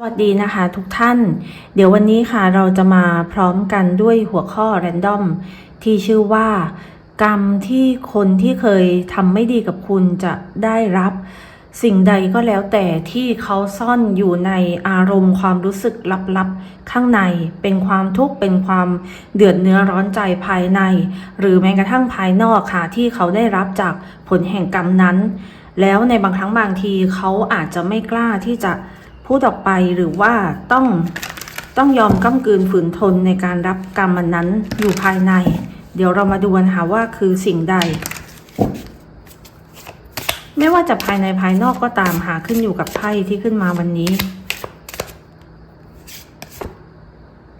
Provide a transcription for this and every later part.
สวัสดีนะคะทุกท่าน เดี๋ยววันนี้ค่ะเราจะมาพร้อมกันด้วยหัวข้อ Random ที่ชื่อว่า กรรมที่คนที่เคยทำไม่ดีกับคุณจะได้รับ สิ่งใดก็แล้วแต่ที่เขาซ่อนอยู่ในอารมณ์ความรู้สึกลับๆ ข้างในเป็นความทุกข์เป็นความเดือดเนื้อร้อนใจภายใน หรือแม้กระทั่งภายนอกค่ะที่เขาได้รับจากผลแห่งกรรมนั้น แล้วในบางครั้งบางทีเขาอาจจะไม่กล้าที่จะ พูดออกไปหรือว่าต้องต้องยอมก้ำกืนฝืนทนในการรับกรรมมันนั้นอยู่ภายใน เดี๋ยวเรามาดูกันค่ะว่าคือสิ่งใด ไม่ว่าจะภายในภายนอกก็ตามหาขึ้นอยู่กับไพ่ที่ขึ้นมาวันนี้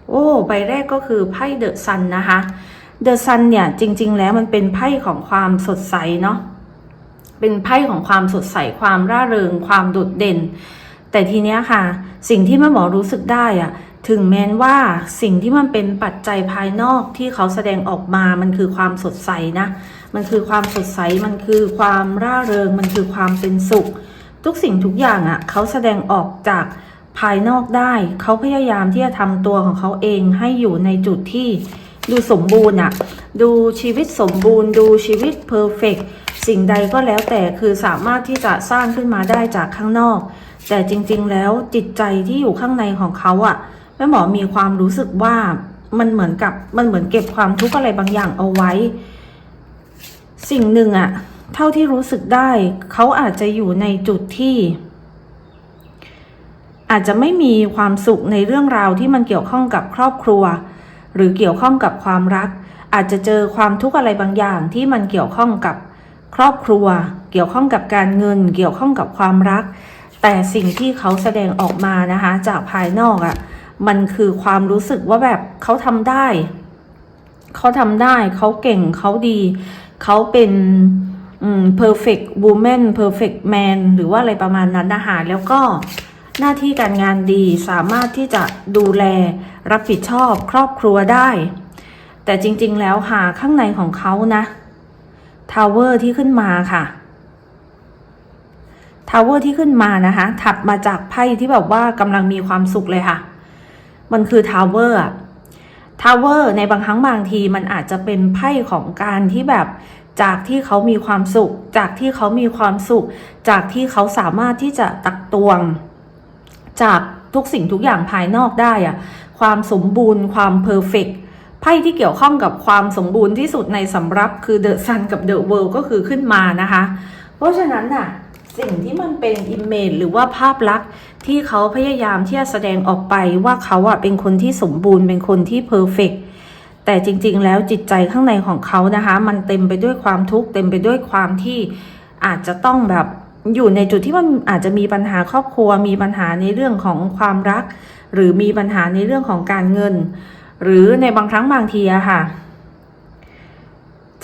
โอ้ใบแรกก็คือไพ่เดอะซันนะคะเดอะซันเนี่ยจริง ๆ แล้วมันเป็นไพ่ของความสดใสเนาะเป็นไพ่ของความสดใสความร่าเริงความโดดเด่น แต่ทีเนี้ยค่ะ สิ่งที่แม่หมอรู้สึกได้อะถึงแม้นว่าสิ่งที่มันเป็นปัจจัยภายนอกที่เขาแสดงออกมามันคือความสดใสนะ มันคือความสดใส มันคือความร่าเริง มันคือความเป็นสุข ทุกสิ่งทุกอย่างอะ่ะเขาแสดงออกจากภายนอกได้ เขาพยายามที่จะทำตัวของเขาเองให้อยู่ในจุดที่ดูสมบูรณ์อะ่ะ ดูชีวิตสมบูรณ์ ดูชีวิตเพอร์เฟกสิ่งใดก็แล้วแต่คือสามารถที่จะสร้างขึ้นมาได้จากข้างนอก แต่จริง ๆ แล้วจิตใจที่อยู่ข้างในของเขาอะ่ะแม่หมอมีความรู้สึกว่ามันเหมือนกับมันเหมือนเก็บความทุกข์อะไรบางอย่างเอาไว้ สิ่งหนึ่งอะเท่าที่รู้สึกได้ เขาอาจจะอยู่ในจุดที่ อาจจะไม่มีความสุขในเรื่องราวที่มันเกี่ยวข้องกับครอบครัว หรือเกี่ยวข้องกับความรัก อาจจะเจอความทุกข์อะไรบางอย่างที่มันเกี่ยวข้องกับครอบครัว เกี่ยวข้องกับการเงิน เกี่ยวข้องกับความรัก แต่สิ่งที่เขาแสดงออกมานะคะ จากภายนอกอะ่ะมันคือความรู้สึกว่าแบบเขาทำได้ เขาทำได้ เขาเก่งเขาดี เขาเป็นอืม perfect woman perfect man หรือว่าอะไรประมาณนั้นนะคะแล้วก็หน้าที่การงานดีสามารถที่จะดูแลรับผิดชอบครอบครัวได้ แต่จริงๆแล้วค่ะข้างในของเขานะทาวเวอร์ที่ขึ้นมาค่ะ ทาวเวอร์ที่ขึ้นมานะคะ ถัดมาจากไพ่ที่แบบว่ากำลังมีความสุขเลยค่ะ มันคือทาวเวอร์ทาวเวอร์ในบางครั้งบางทีมันอาจจะเป็นไพ่ของการที่แบบจากที่เขามีความสุข จากที่เขามีความสุข จากที่เขาสามารถที่จะตักตวง จากทุกสิ่งทุกอย่างภายนอกได้อะความสมบูรณ์ ความเพอร์เฟกไพ่ที่เกี่ยวข้องกับความสมบูรณ์ที่สุดในสำรับคือเดอะซันกับเดอะเวิลด์ก็คือขึ้นมานะคะ เพราะฉะนั้นน่ะ สิ่งที่มันเป็นอิมเมจหรือว่าภาพลักษณ์ที่เขาพยายามที่จะแสดงออกไปว่าเขาอะเป็นคนที่สมบูรณ์เป็นคนที่เพอร์เฟกแต่จริง ๆ แล้วจิตใจข้างในของเขานะคะ มันเต็มไปด้วยความทุกข์เต็มไปด้วยความที่อาจจะต้องแบบอยู่ในจุดที่มันอาจจะมีปัญหาครอบครัว มีปัญหาในเรื่องของความรัก หรือมีปัญหาในเรื่องของการเงิน หรือในบางครั้งบางทีอะค่ะ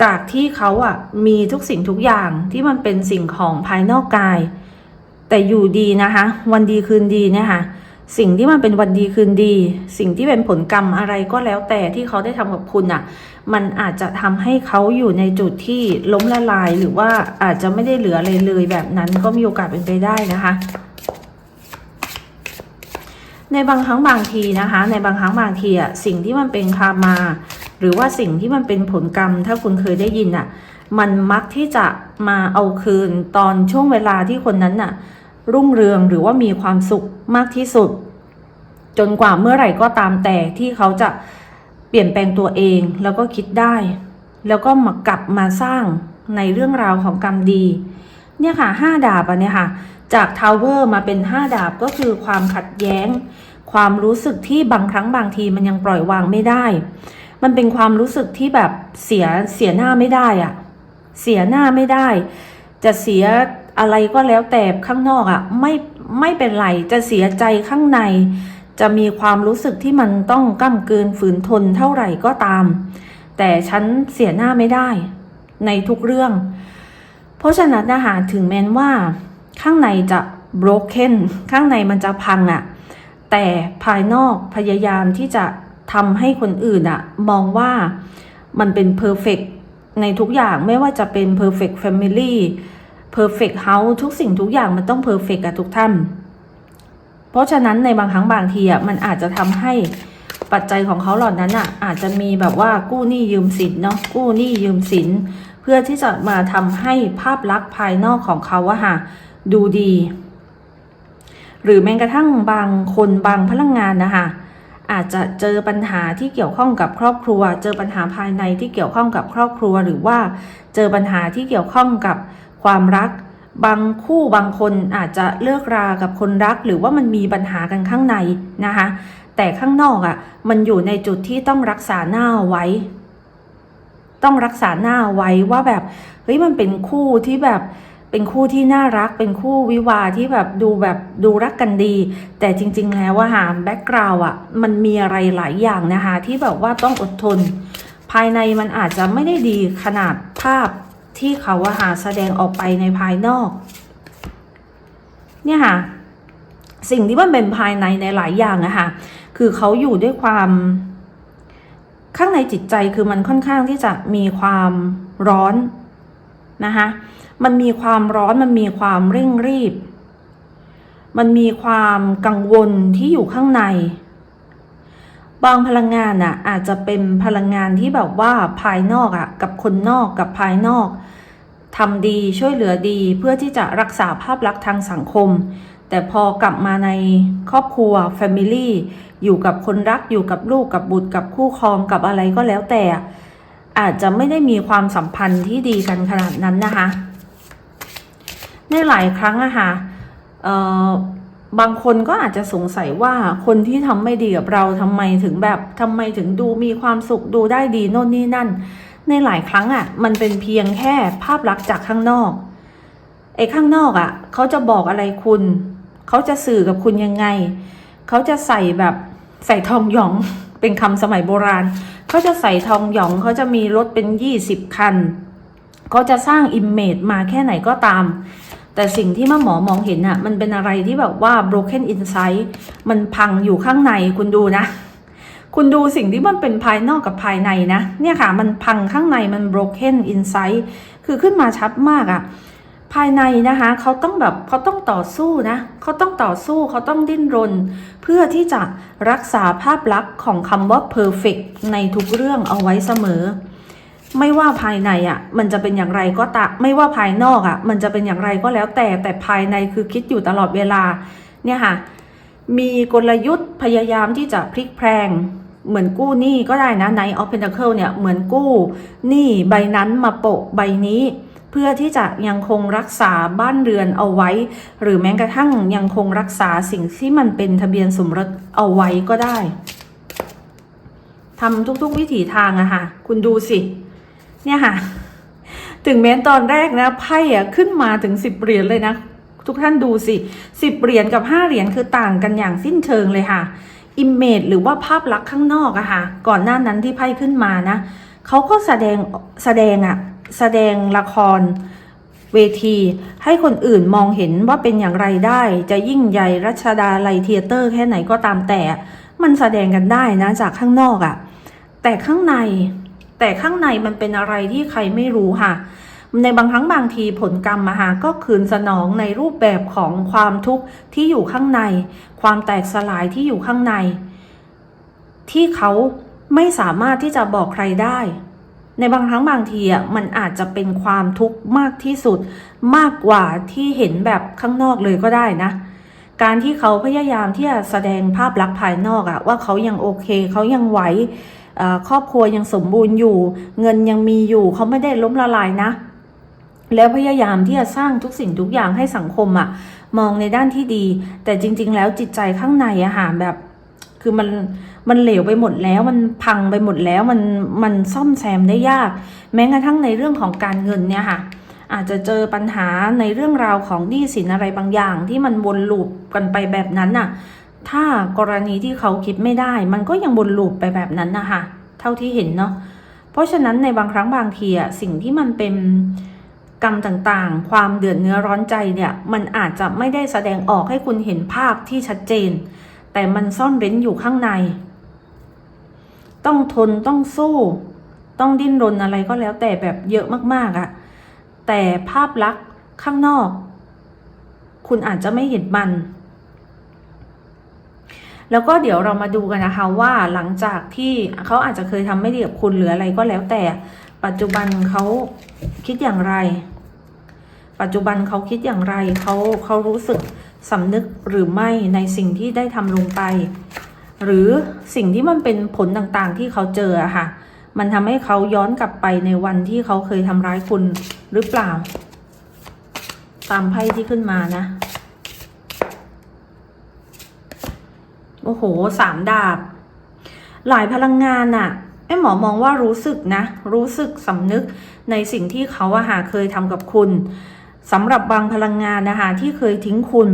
จากที่เขาอะมีทุกสิ่งทุกอย่างที่มันเป็นสิ่งของภายนอกกาย แต่อยู่ดีนะคะ วันดีคืนดีเนี่ยค่ะสิ่งที่มันเป็นวันดีคืนดี สิ่งที่เป็นผลกรรมอะไรก็แล้วแต่ที่เขาได้ทำกับคุณอะมันอาจจะทำให้เขาอยู่ในจุดที่ล้มละลายหรือว่าอาจจะไม่ได้เหลืออะไรเลยแบบนั้นก็มีโอกาสเป็นไปได้นะคะ ในบางครั้งบางทีนะคะ ในบางครั้งบางทีอะสิ่งที่มันเป็นคามา หรือว่าสิ่งที่มันเป็นผลกรรม ถ้าคุณเคยได้ยินอะมันมักที่จะมาเอาคืนตอนช่วงเวลาที่คนนั้นน่ะ รุ่งเรืองหรือว่ามีความสุขมากที่สุด จนกว่าเมื่อไหร่ก็ตามแต่ที่เขาจะเปลี่ยนแปลงตัวเองแล้วก็คิดได้ แล้วก็มากลับมาสร้างในเรื่องราวของกรรมดี เนี่ยค่ะห้าดาบอันเนี่ยค่ะจากทาวเวอร์มาเป็นห้าดาบก็คือความขัดแย้ง ความรู้สึกที่บางครั้งบางทีมันยังปล่อยวางไม่ได้ มันเป็นความรู้สึกที่แบบเสียเสียหน้าไม่ได้อะเสียหน้าไม่ได้ จะเสียอะไรก็แล้วแต่ข้างนอกอะไม่ไม่เป็นไรจะเสียใจข้างใน จะมีความรู้สึกที่มันต้องก้ำกืนฝืนทนเท่าไหร่ก็ตาม แต่ฉันเสียหน้าไม่ได้ ในทุกเรื่อง เพราะฉะนั้นนะคะถึงแม้นว่า ข้างในจะ broken ข้างในมันจะพังอะแต่ภายนอกพยายามที่จะ ทำให้คนอื่นอะมองว่ามันเป็น perfect ในทุกอย่างไม่ว่าจะเป็น perfect family perfect house ทุกสิ่งทุกอย่างมันต้อง perfect อะทุกท่าน เพราะฉะนั้นในบางครั้งบางทีอะมันอาจจะทำให้ปัจจัยของเขาเหล่านั้นอะอาจจะมีแบบว่ากู้หนี้ยืมสินเนาะกู้หนี้ยืมสินเพื่อที่จะมาทำให้ภาพลักษณ์ภายนอกของเขาอะค่ะดูดี หรือแม้กระทั่งบางคนบางพลังงานนะคะ อาจจะเจอปัญหาที่เกี่ยวข้องกับครอบครัว เจอปัญหาภายในที่เกี่ยวข้องกับครอบครัว หรือว่าเจอปัญหาที่เกี่ยวข้องกับความรัก บางคู่บางคนอาจจะเลิกรากับคนรัก หรือว่ามันมีปัญหากันข้างในนะคะ แต่ข้างนอกอะ่ะมันอยู่ในจุดที่ต้องรักษาหน้าไว้ ต้องรักษาหน้าไว้ว่าแบบเฮ้ยมันเป็นคู่ที่แบบ เป็นคู่ที่น่ารัก เป็นคู่วิวาที่แบบดูแบบดูรักกันดี แต่จริง ๆ แล้วว่าหาแบ็กกราวอะ่ะมันมีอะไรหลายอย่างนะคะ ที่แบบว่าต้องอดทน ภายในมันอาจจะไม่ได้ดีขนาดภาพที่เขาว่าหาแสดงออกไปในภายนอก เนี่ยค่ะสิ่งที่มันเป็นภายในในหลายอย่างอะค่ะ คือเขาอยู่ด้วยความข้างในจิตใจคือมันค่อนข้างที่จะมีความร้อน นะคะมันมีความร้อนมันมีความเร่งรีบ มันมีความกังวลที่อยู่ข้างใน บางพลังงานอะอาจจะเป็นพลังงานที่แบบว่าภายนอกอะกับคนนอกกับภายนอกทำดีช่วยเหลือดีเพื่อที่จะรักษาภาพลักษณ์ทางสังคม แต่พอกลับมาในครอบครัว Family อยู่กับคนรักอยู่กับลูกกับบุตรกับคู่ครองกับอะไรก็แล้วแต่ อาจจะไม่ได้มีความสัมพันธ์ที่ดีกันขนาดนั้นนะคะ ในหลายครั้งอะค่ะเอ่อบางคนก็อาจจะสงสัยว่าคนที่ทำไม่ดีกับเราทำไมถึงแบบทำไมถึงดูมีความสุขดูได้ดีโน่นนี่นั่น ในหลายครั้งอะมันเป็นเพียงแค่ภาพลักษณ์จากข้างนอกไอ้ข้างนอกอะเขาจะบอกอะไรคุณ เขาจะสื่อกับคุณยังไง เขาจะใส่แบบใส่ทองหยองเป็นคำสมัยโบราณ เขาจะใส่ทองหยองเขาจะมีรถเป็นยี่สิบคันเขาจะสร้างอิมเมจมาแค่ไหนก็ตาม แต่สิ่งที่ม่หมอมองเห็นน่ะมันเป็นอะไรที่แบบว่า broken inside มันพังอยู่ข้างในคุณดูนะ คุณดูสิ่งที่มันเป็นภายนอกกับภายในนะ เนี่ยค่ะ มันพังข้างในมัน broken inside คือขึ้นมาชัดมากอะ ภายในนะคะเขาต้องแบบเขาต้องต่อสู้นะเขาต้องต่อสู้เขาต้องดิ้นรน เพื่อที่จะรักษาภาพลักษณ์ของคำว่า perfect ในทุกเรื่องเอาไว้เสมอ ไม่ว่าภายในอะมันจะเป็นอย่างไรก็ตามไม่ว่าภายนอกอะมันจะเป็นอย่างไรก็แล้วแต่แต่ภายในคือคิดอยู่ตลอดเวลาเนี่ยค่ะมีกลยุทธ์พยายามที่จะพลิกแพลงเหมือนกู้หนี้ก็ได้นะใน of Pentacle เนี่ยเหมือนกู้หนี้ใบนั้นมาโปะใบนี้ พื่อที่จะยังคงรักษาบ้านเรือนเอาไว้ หรือแม้กระทั่งยังคงรักษาสิ่งที่มันเป็นทะเบียนสมรสเอาไว้ก็ได้ทำทุกๆวิถีทางอะค่ะ คุณดูสิ เนี่ยค่ะ ถึงแม้ตอนแรกนะไพ่อะขึ้นมาถึงสิบเหรียญเลยนะ ทุกท่านดูสิสิบเหรียญกับห้าเหรียญคือต่างกันอย่างสิ้นเชิงเลยค่ะอิมเมจหรือว่าภาพลักษณ์ข้างนอกอะค่ะ ก่อนหน้านั้นที่ไพ่ขึ้นมานะเขาก็แสดงแสดงอะ แสดงละครเวที ให้คนอื่นมองเห็นว่าเป็นอย่างไรได้ จะยิ่งใหญ่รัชดาไลเทเตอร์แค่ไหนก็ตามแต่ มันแสดงกันได้นะจากข้างนอกอะแต่ข้างใน แต่ข้างในมันเป็นอะไรที่ใครไม่รู้ค่ะ ในบางครั้งบางทีผลกรรมมหาก็คืนสนองในรูปแบบของความทุกข์ที่อยู่ข้างใน ความแตกสลายที่อยู่ข้างใน ที่เขาไม่สามารถที่จะบอกใครได้ ในบางครั้งบางทีอะมันอาจจะเป็นความทุกข์มากที่สุด มากกว่าที่เห็นแบบข้างนอกเลยก็ได้นะ การที่เขาพยายามที่จะแสดงภาพลักษณ์ภายนอกอะว่าเขายังโอเคเขายังไหวครอบครัวยังสมบูรณ์อยู่ เงินยังมีอยู่เขาไม่ได้ล้มละลายนะ แล้วพยายามที่จะสร้างทุกสิ่งทุกอย่างให้สังคมอะมองในด้านที่ดี แต่จริง ๆ แล้วจิตใจข้างในอะหาแบบ คือมันมันเหลวไปหมดแล้ว มันพังไปหมดแล้วมันมันซ่อมแซมได้ยาก แม้กระทั่งในเรื่องของการเงินเนี่ยค่ะ อาจจะเจอปัญหาในเรื่องราวของหนี้สินอะไรบางอย่าง ที่มันวนลูปกันไปแบบนั้นน่ะ ถ้ากรณีที่เขาคิดไม่ได้ มันก็ยังวนลูปไปแบบนั้นนะคะเท่าที่เห็นเนาะเพราะฉะนั้นในบางครั้งบางทีอะสิ่งที่มันเป็นกรรมต่างๆ ความเดือดเนื้อร้อนใจเนี่ย มันอาจจะไม่ได้แสดงออกให้คุณเห็นภาพที่ชัดเจน แต่มันซ่อนเร้นอยู่ข้างใน ต้องทนต้องสู้ ต้องดิ้นรนอะไรก็แล้วแต่แบบเยอะมากๆอะแต่ภาพลักษณ์ข้างนอก คุณอาจจะไม่เห็นมัน แล้วก็เดี๋ยวเรามาดูกันนะคะว่าหลังจากที่เขาอาจจะเคยทำไม่ดีกับคุณหรืออะไรก็แล้วแต่ ปัจจุบันเขาคิดอย่างไร ปัจจุบันเขาคิดอย่างไรเขาเขารู้สึก สำนึกหรือไม่ในสิ่งที่ได้ทำลงไป หรือสิ่งที่มันเป็นผลต่างๆที่เขาเจอค่ะ มันทำให้เขาย้อนกลับไปในวันที่เขาเคยทำร้ายคุณหรือเปล่า ตามไพ่ที่ขึ้นมานะ โอ้โหสามดาบ หลายพลังงานน่ะไอ้หมอมองว่ารู้สึกนะ รู้สึกสำนึกในสิ่งที่เขาอะหาเคยทำกับคุณ สำหรับบางพลังงานนะคะที่เคยทิ้งคุณ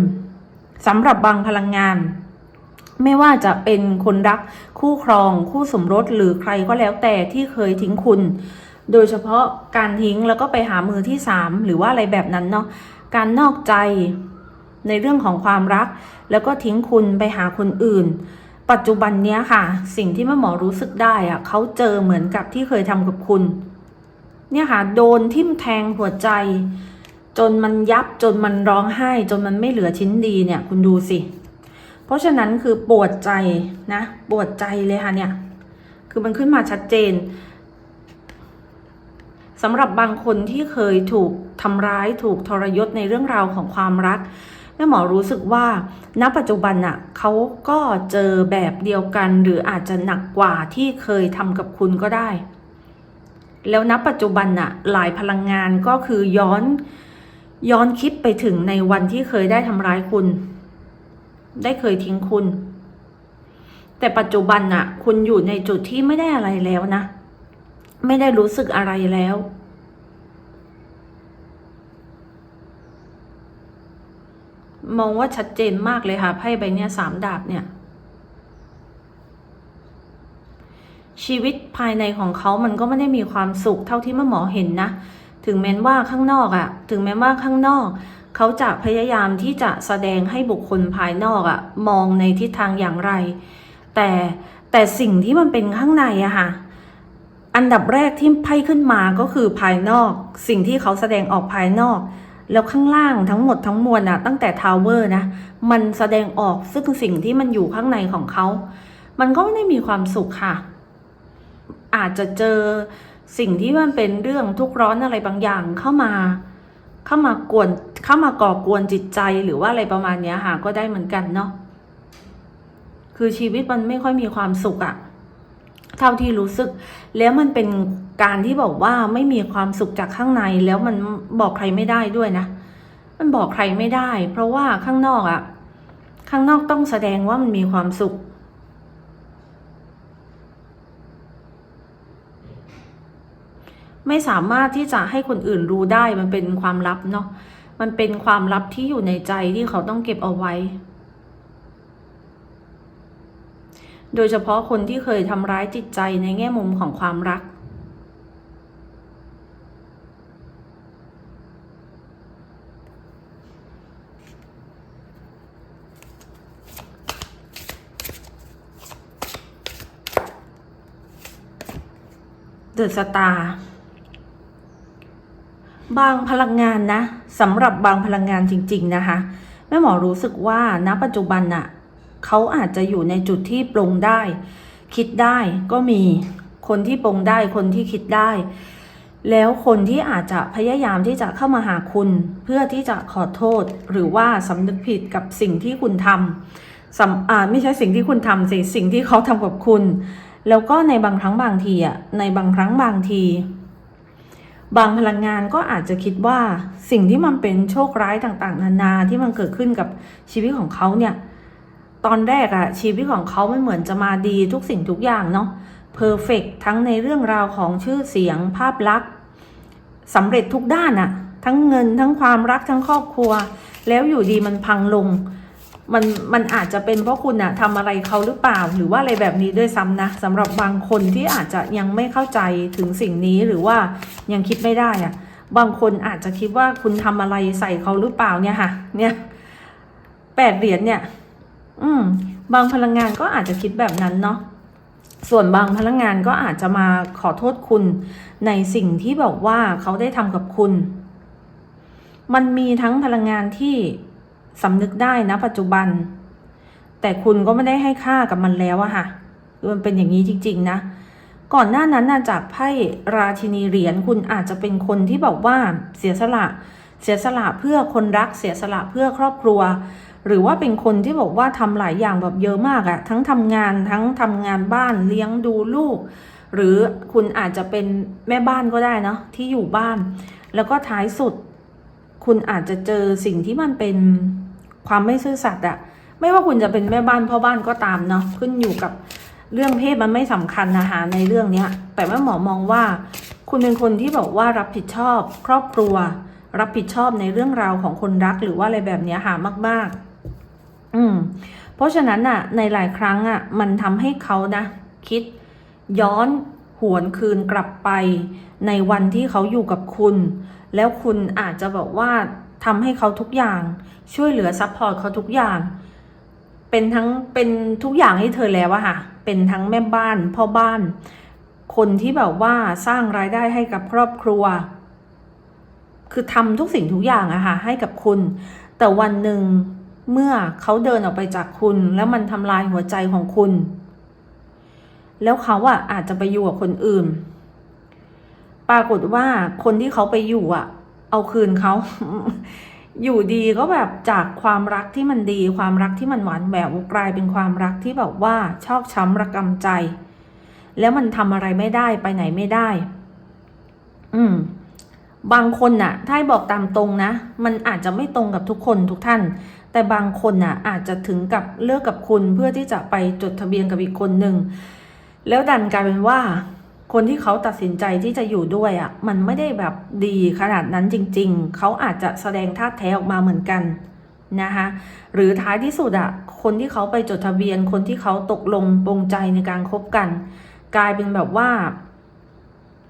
สำหรับบางพลังงาน ไม่ว่าจะเป็นคนรักคู่ครอง คู่สมรสหรือใครก็แล้วแต่ที่เคยทิ้งคุณ โดยเฉพาะการทิ้งแล้วก็ไปหามือที่สามหรือว่าอะไรแบบนั้นเนาะการนอกใจในเรื่องของความรัก แล้วก็ทิ้งคุณไปหาคนอื่น ปัจจุบันเนี้ยค่ะ สิ่งที่แม่หมอรู้สึกได้อะเขาเจอเหมือนกับที่เคยทำกับคุณ เนี่ยค่ะ โดนทิ่มแทงหัวใจ จนมันยับจนมันร้องไห้ จนมันไม่เหลือชิ้นดีเนี่ย คุณดูสิ เพราะฉะนั้นคือปวดใจนะ ปวดใจเลยค่ะเนี่ย คือมันขึ้นมาชัดเจนสำหรับบางคนที่เคยถูกทำร้ายถูกทรยศในเรื่องราวของความรักแม่หมอรู้สึกว่า ณปัจจุบันน่ะเขาก็เจอแบบเดียวกัน หรืออาจจะหนักกว่าที่เคยทำกับคุณก็ได้ แล้วณปัจจุบันน่ะหลายพลังงานก็คือย้อน ย้อนคิดไปถึงในวันที่เคยได้ทำร้ายคุณ ได้เคยทิ้งคุณ แต่ปัจจุบันน่ะ คุณอยู่ในจุดที่ไม่ได้อะไรแล้วนะ ไม่ได้รู้สึกอะไรแล้ว มองว่าชัดเจนมากเลยค่ะ ไพ่ใบเนี้ยสามดาบเนี่ย ชีวิตภายในของเขามันก็ไม่ได้มีความสุขเท่าที่แม่หมอเห็นนะ ถึงแม้ว่าข้างนอกอะถึงแม้ว่าข้างนอก เขาจะพยายามที่จะแสดงให้บุคคลภายนอกอะมองในทิศทางอย่างไร แต่แต่สิ่งที่มันเป็นข้างในอะค่ะอันดับแรกที่ไพ่ขึ้นมาก็คือภายนอก สิ่งที่เขาแสดงออกภายนอก แล้วข้างล่างทั้งหมดทั้งมวลอะตั้งแต่ทาวเวอร์นะมันแสดงออกซึ่งสิ่งที่มันอยู่ข้างในของเขา มันก็ไม่ได้มีความสุขค่ะ อาจจะเจอ สิ่งที่มันเป็นเรื่องทุกข์ร้อนอะไรบางอย่างเข้ามา เข้ามากวนเข้ามาก่อกวนจิตใจหรือว่าอะไรประมาณเนี้ยค่ะก็ได้เหมือนกันเนาะคือชีวิตมันไม่ค่อยมีความสุขอะเท่าที่รู้สึก แล้วมันเป็นการที่บอกว่าไม่มีความสุขจากข้างในแล้วมันบอกใครไม่ได้ด้วยนะ มันบอกใครไม่ได้ เพราะว่าข้างนอกอะข้างนอกต้องแสดงว่ามันมีความสุข ไม่สามารถที่จะให้คนอื่นรู้ได้มันเป็นความลับเนาะมันเป็นความลับที่อยู่ในใจที่เขาต้องเก็บเอาไว้ โดยเฉพาะคนที่เคยทำร้ายจิตใจในแง่มุมของความรัก เดอะสตาร์ บางพลังงานนะสำหรับบางพลังงานจริง ๆ นะคะแม่หมอรู้สึกว่าณปัจจุบันน่ะเขาอาจจะอยู่ในจุดที่ปรงได้ คิดได้ก็มีคนที่ปรงได้คนที่คิดได้ แล้วคนที่อาจจะพยายามที่จะเข้ามาหาคุณ เพื่อที่จะขอโทษ หรือว่าสำนึกผิดกับสิ่งที่คุณทำสำอ่าไม่ใช่สิ่งที่คุณทำสิสิ่งที่เขาทำกับคุณ แล้วก็ในบางครั้งบางทีอะในบางครั้งบางที บางพลังงานก็อาจจะคิดว่าสิ่งที่มันเป็นโชคร้ายต่างๆ นานาที่มันเกิดขึ้นกับชีวิตของเขาเนี่ย ตอนแรกอะชีวิตของเขาไม่เหมือนจะมาดีทุกสิ่งทุกอย่างเนาะเพอร์เฟกทั้งในเรื่องราวของชื่อเสียงภาพลักษณ์สำเร็จทุกด้านอะทั้งเงินทั้งความรักทั้งครอบครัว แล้วอยู่ดีมันพังลง มันมันอาจจะเป็นเพราะคุณอะทำอะไรเขาหรือเปล่า หรือว่าอะไรแบบนี้ด้วยซ้ำนะสำหรับบางคนที่อาจจะยังไม่เข้าใจถึงสิ่งนี้หรือว่ายังคิดไม่ได้อะบางคนอาจจะคิดว่าคุณทำอะไรใส่เขาหรือเปล่าเนี่ยค่ะ เนี่ยแปดเหรียญเนี่ย อืม บางพลังงานก็อาจจะคิดแบบนั้นเนาะส่วนบางพลังงานก็อาจจะมาขอโทษคุณ ในสิ่งที่บอกว่าเขาได้ทำกับคุณ มันมีทั้งพลังงานที่ สำนึกได้นะปัจจุบัน แต่คุณก็ไม่ได้ให้ค่ากับมันแล้วอะค่ะคือมันเป็นอย่างนี้จริง ๆ นะ ก่อนหน้านั้นนะจากไพ่ราชินีเหรียญคุณอาจจะเป็นคนที่แบบว่าเสียสละ เสียสละเพื่อคนรักเสียสละเพื่อครอบครัว หรือว่าเป็นคนที่บอกว่าทำหลายอย่างแบบเยอะมากอะทั้งทำงานทั้งทำงานบ้านเลี้ยงดูลูก หรือคุณอาจจะเป็นแม่บ้านก็ได้เนาะที่อยู่บ้าน แล้วก็ท้ายสุด คุณอาจจะเจอสิ่งที่มันเป็นความไม่ซื่อสัตย์อะไม่ว่าคุณจะเป็นแม่บ้านพ่อบ้านก็ตามเนาะขึ้นอยู่กับเรื่องเพศมันไม่สำคัญนะคะในเรื่องเนี้ย แต่ว่าหมอมองว่า คุณเป็นคนที่บอกว่ารับผิดชอบ ครอบครัว รับผิดชอบในเรื่องราวของคนรักหรือว่าอะไรแบบเนี้ยหามาก ๆ อืม เพราะฉะนั้นอะในหลายครั้งอะมันทำให้เขานะคิดย้อนหวนคืนกลับไปในวันที่เขาอยู่กับคุณ แล้วคุณอาจจะบอกว่าทำให้เขาทุกอย่างช่วยเหลือซัพพอร์ตเขาทุกอย่าง เป็นทั้งเป็นทุกอย่างให้เธอแล้วอะค่ะ เป็นทั้งแม่บ้านพ่อบ้าน คนที่แบบว่าสร้างรายได้ให้กับครอบครัว คือทำทุกสิ่งทุกอย่างอะค่ะให้กับคุณ แต่วันหนึ่งเมื่อเขาเดินออกไปจากคุณ แล้วมันทำลายหัวใจของคุณ แล้วเขาอะอาจจะไปอยู่กับคนอื่น ปรากฏว่าคนที่เขาไปอยู่อะเอาคืนเขาอยู่ดีก็แบบจากความรักที่มันดี ความรักที่มันหวานแหววกลายเป็นความรักที่แบบว่าชอกช้ำระกำใจ แล้วมันทำอะไรไม่ได้ไปไหนไม่ได้ อืม บางคนน่ะ ถ้าบอกตามตรงนะ มันอาจจะไม่ตรงกับทุกคนทุกท่าน แต่บางคนน่ะ อาจจะถึงกับเลิกกับคุณเพื่อที่จะไปจดทะเบียนกับอีกคนหนึ่งแล้วดันกลายเป็นว่า คนที่เขาตัดสินใจที่จะอยู่ด้วยอะ่ะมันไม่ได้แบบดีขนาดนั้นจริง ๆ เขาอาจจะแสดงท่าแท้ออกมาเหมือนกันนะคะหรือท้ายที่สุดอะ่ะคนที่เขาไปจดทะเบียน คนที่เขาตกลงปรงใจในการคบกัน กลายเป็นแบบว่า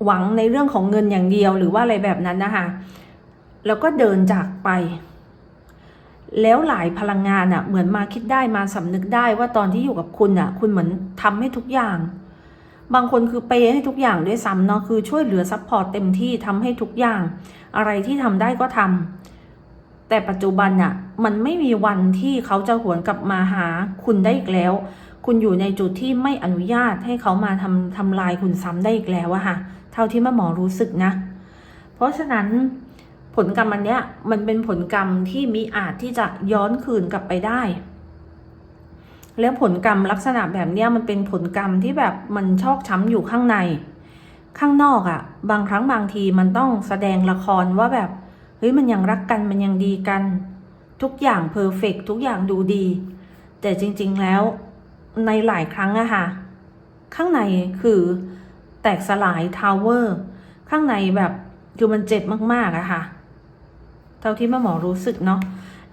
หวังในเรื่องของเงินอย่างเดียวหรือว่าอะไรแบบนั้นนะคะแล้วก็เดินจากไป แล้วหลายพลังงานอะ่ะเหมือนมาคิดได้มาสำนึกได้ว่าตอนที่อยู่กับคุณอะ่ะ คุณเหมือนทำให้ทุกอย่าง บางคนคือเปย์ให้ทุกอย่างด้วยซ้ำเนาะคือช่วยเหลือซัพพอร์ตเต็มที่ทำให้ทุกอย่าง อะไรที่ทำได้ก็ทำแต่ปัจจุบันอะ่ะมันไม่มีวันที่เขาจะหวนกลับมาหาคุณได้อีกแล้ว คุณอยู่ในจุดที่ไม่อนุญาตให้เขามาทำทำลายคุณซ้ำได้อีกแล้วอะค่ะ เท่าที่แม่หมอรู้สึกนะ เพราะฉะนั้นผลกรรมอันเนี้ยมันเป็นผลกรรมที่มีอาจที่จะย้อนคืนกลับไปได้ แล้วผลกรรมลักษณะแบบเนี้ยมันเป็นผลกรรมที่แบบมันชอกช้ำอยู่ข้างใน ข้างนอกอะ่ะ บางครั้งบางทีมันต้องแสดงละครว่าแบบเฮ้ยมันยังรักกันมันยังดีกัน ทุกอย่างเพอร์เฟกทุกอย่างดูดี แต่จริง ๆแล้วในหลายครั้งอะค่ะ ข้างในคือแตกสลายทาวเวอร์ข้างในแบบคือมันเจ็บมากๆอะค่ะ เท่าที่แม่หมอรู้สึกเนาะ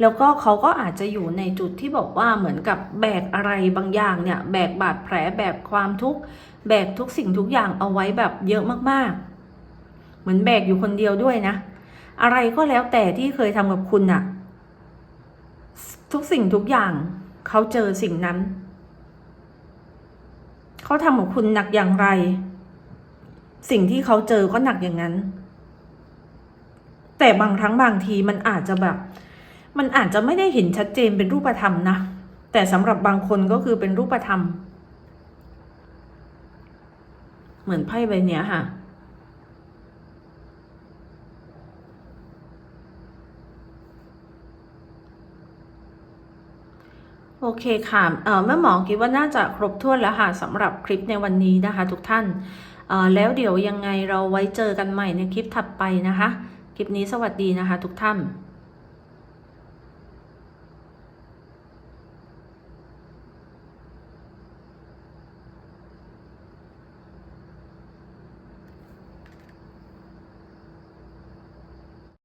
แล้วก็เขาก็อาจจะอยู่ในจุดที่บอกว่าเหมือนกับแบกอะไรบางอย่างเนี่ย แบกบาดแผลแบกความทุกข์แบกทุกสิ่งทุกอย่างเอาไว้แบบเยอะมากๆ เหมือนแบกอยู่คนเดียวด้วยนะ อะไรก็แล้วแต่ที่เคยทำกับคุณน่ะ ทุกสิ่งทุกอย่างเขาเจอสิ่งนั้น เขาทำกับคุณหนักอย่างไร สิ่งที่เขาเจอก็หนักอย่างนั้น แต่บางครั้งบางทีมันอาจจะแบบ มันอาจจะไม่ได้เห็นชัดเจนเป็นรูปธรรมนะ แต่สำหรับบางคนก็คือเป็นรูปธรรม เหมือนไพ่ใบเนี้ยค่ะ โอเคค่ะเอ่อแม่หมอคิดว่าน่าจะครบถ้วนแล้วค่ะสำหรับคลิปในวันนี้นะคะ ทุกท่านเอ่อแล้วเดี๋ยวยังไงเราไว้เจอกันใหม่ในคลิปถัดไปนะคะ คลิปนี้สวัสดีนะคะ ทุกท่าน